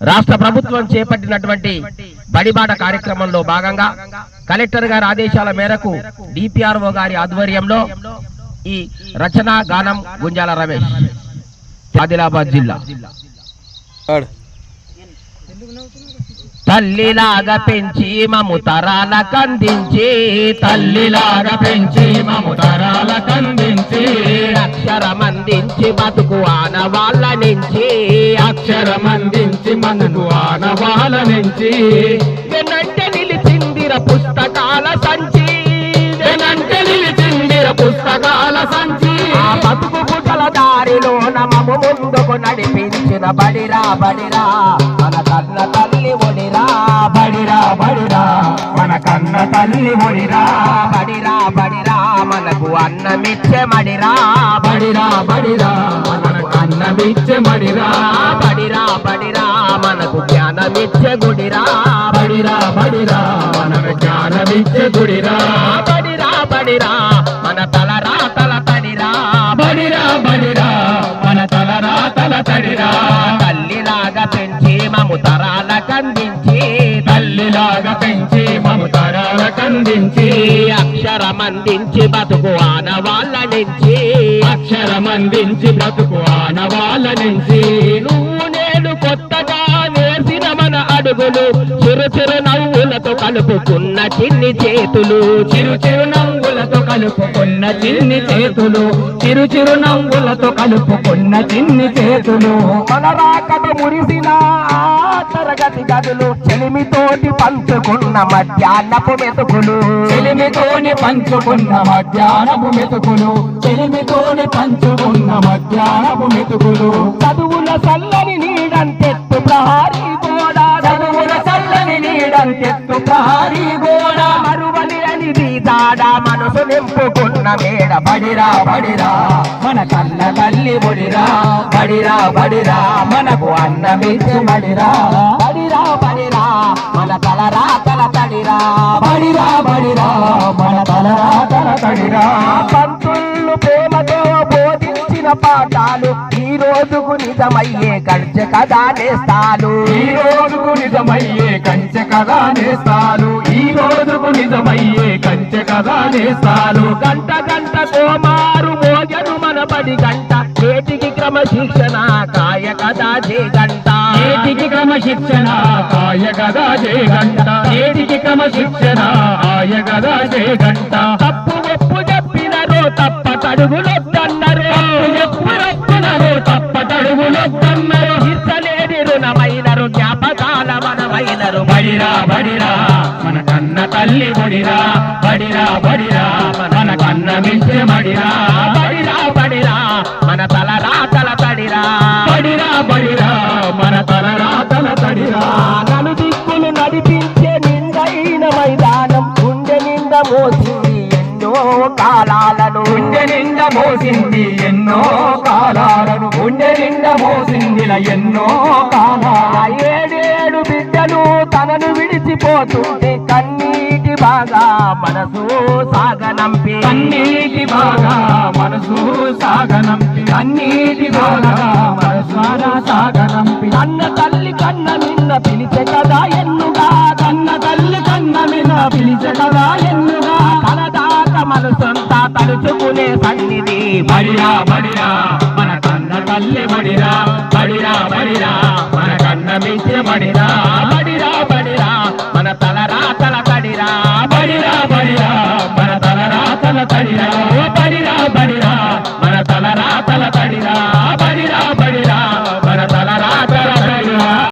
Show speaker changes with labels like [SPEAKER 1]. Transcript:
[SPEAKER 1] రాష్ట్ర ప్రభుత్వం చేపట్టినటువంటి బడిబాట కార్యక్రమంలో భాగంగా కలెక్టర్ గారి ఆదేశాల మేరకు డిపిఆర్ఓ గారి ఆధ్వర్యంలో ఈ రచనా గానం గుంజాల రమేష్ ఆదిలాబాద్ జిల్లా. తల్లిలాగా పెంచి మము తరాల కందించి
[SPEAKER 2] తల్లిలాగా పెంచి మము తరాల కందించి
[SPEAKER 1] అక్షరమందించి బతుకు ఆనవాళ్ళ నుంచి
[SPEAKER 2] అక్షరమందించి మనకు ఆనవాల నుంచి.
[SPEAKER 1] వెనంటే నిలిచిందిర పుస్తకాల సంచి.
[SPEAKER 2] వెనంటే నిలిచిందిర పుస్తకాల సంచి.
[SPEAKER 1] ఆ బతుకు పుటల దారిలో నమము ముందుకు నడిపించిన బడిరా బడిరా. మన కన్న తల్లి ఒడిరా.
[SPEAKER 2] కన్న తల్లి ఒడిరా
[SPEAKER 1] బడిరా బడిరా మనకు అన్నమిచ్చే మడిరా
[SPEAKER 2] బడిరా బడిరా మనకు అన్నమిచ్చే మడిరా
[SPEAKER 1] బడిరా బడిరా మనకు జ్ఞానమిచ్చే గుడిరా
[SPEAKER 2] బడిరా బడిరా మనకు జ్ఞానమిచ్చే గుడిరా
[SPEAKER 1] బడిరా బడిరా మన తలరా తల తడిరా
[SPEAKER 2] బడిరా బడిరా మన తలరా తల తడిరా
[SPEAKER 1] తల్లిలాగా పెంచి మము తరాల కందించి
[SPEAKER 2] తల్లిలాగా పెంచి కందించి
[SPEAKER 1] అక్షరమందించి బతుకు ఆనవాళ్ళ నుంచి
[SPEAKER 2] అక్షరమందించి బ్రతుకు ఆనవాళ్ళ నుంచి
[SPEAKER 1] నువ్వు నేను కొత్తగా నేర్చిన మన అడుగులు చిరు చిరు నవ్వులతో కలుపుకున్న చిన్ని చేతులు.
[SPEAKER 2] చిరు చిరు నవ్వులతో కలుపుకున్న చిన్ని చేతులు చిరు చిరు నవ్వులతో కలుపుకున్న చిన్ని చేతులు.
[SPEAKER 1] మన రాకట మురిసిన తరగతి గదులు చెలిమితోటి పంచుకున్న మధ్యాహ్నపు మెతుకులు.
[SPEAKER 2] చెలిమితోని పంచుకున్న మధ్యాహ్నపు మెతుకులు చెలిమితోని పంచుకున్న మధ్యాహ్నపు మెతుకులు.
[SPEAKER 1] చదువుల అనేది మనసు నింపుకున్న మేడ
[SPEAKER 2] బడిరా బడిరా. మన కన్న తల్లి బడిరా బడిరా బడిరా. మనకు అన్నమిచ్చు బడిరా.
[SPEAKER 1] బడిరా బడిరా. మన తలరా తల తడిరా.
[SPEAKER 2] బడిరా బడిరా. మన తలరా తల తడిరా.
[SPEAKER 1] పంతుళ్ళు ప్రేమతో బోధించిన పాఠాలు రోజుకు నిజమయ్యే గడిచే కదా నేస్తాలు.
[SPEAKER 2] ఈ రోజుకు నిజమయ్యే కంచె కదా నేస్తాలు. ఈ రోజుకు నిజమయ్యే కంచె కదా నేస్తాలు.
[SPEAKER 1] గంట గంట కోమారు మోజను మన బడి గంట. నేటికి క్రమశిక్షణ కాయ కదా జే గంట.
[SPEAKER 2] ఏటికి క్రమశిక్షణ కాయ గదా జే గంట. ఏటికి క్రమశిక్షణ ఆయ గదా జే గంట.
[SPEAKER 1] తప్పు ఒప్పు చెప్పినరో తప్ప తడుగులొద్దన్నరో
[SPEAKER 2] బడిరా బడిరా మన కన్న తల్లి బడిరా బడిరా బడిరా మన కన్న మించే మడిరా
[SPEAKER 1] బడిరా బడిరా మన తలరా తల తడిరా.
[SPEAKER 2] బడిరా బడిరా మన తల రాతల తడిరా.
[SPEAKER 1] నలు దిక్కులు నడిపించే నిండైన మైదానం గుండె నిండా మోసింది ఎన్నో కాలాలను.
[SPEAKER 2] గుండె నిండా మోసింది ఎన్నో కాలాలను. గుండె నిండా మోసిందిల ఎన్నో కాలాలు
[SPEAKER 1] విడిచిపోతుంటే కన్నీటి బాగా మనసు సాగనంపి.
[SPEAKER 2] కన్నీటి బాగా మనసు సాగనంపి. కన్నీటి బాగా మనసు సాగనంపి.
[SPEAKER 1] కన్న తల్లి కన్న నిన్న పిలిచే కదా ఎన్నుగా?
[SPEAKER 2] కన్న తల్లి కన్న మీద పిలిచే కదా ఎన్నుగా?
[SPEAKER 1] కలదాక మనసంతా తలుచుకునే సన్నిధి.
[SPEAKER 2] బడిరా బడిరా మన కన్న తల్లి బడిరా. బడిరా బడిరా మన కన్న మించే బడిరా.